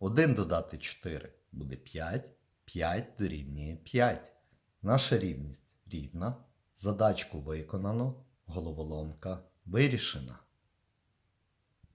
1 додати 4 буде 5, 5 дорівнює 5. Наша рівність рівна. Задачку виконано, головоломка вирішена.